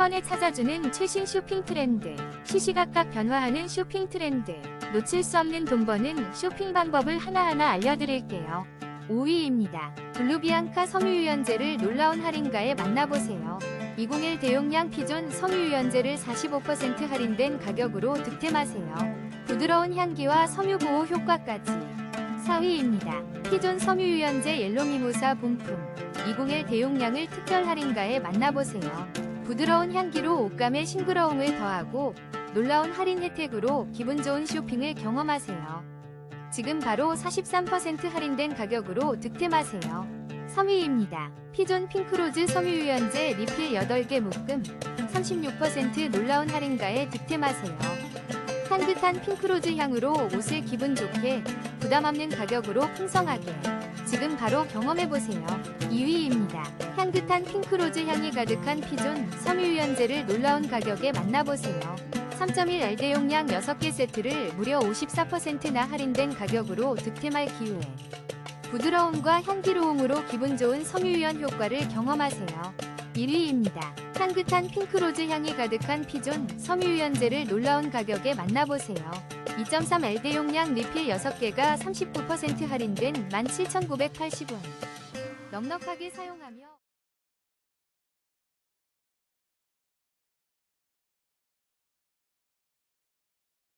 번에 찾아주는 최신 쇼핑 트렌드, 시시각각 변화하는 쇼핑 트렌드, 놓칠 수 없는 돈 버는 쇼핑 방법을 하나하나 알려드릴게요. 5위입니다. 블루비앙카 섬유유연제를 놀라운 할인가에 만나보세요. 201 대용량 피존 섬유유연제를 45% 할인된 가격으로 득템하세요. 부드러운 향기와 섬유보호 효과까지. 4위입니다. 피존 섬유유연제 옐로미모사 본품 201 대용량을 특별 할인가에 만나보세요. 부드러운 향기로 옷감에 싱그러움을 더하고 놀라운 할인 혜택으로 기분 좋은 쇼핑을 경험하세요. 지금 바로 43% 할인된 가격으로 득템하세요. 3위입니다. 피존 핑크로즈 섬유유연제 리필 8개 묶음 36% 놀라운 할인가에 득템하세요. 향긋한 핑크로즈 향으로 옷을 기분 좋게 부담 없는 가격으로 풍성하게 지금 바로 경험해보세요. 2위입니다. 향긋한 핑크로즈 향이 가득한 피존 섬유유연제를 놀라운 가격에 만나보세요. 3.1 알대 용량 6개 세트를 무려 54%나 할인된 가격으로 득템할 기회. 부드러움과 향기로움으로 기분 좋은 섬유유연 효과를 경험하세요. 1위입니다. 향긋한 핑크로즈 향이 가득한 피존 섬유유연제를 놀라운 가격에 만나보세요. 2.3 알대용량 리필 6개가 39% 할인된 17,980원. 넉넉하게 사용하며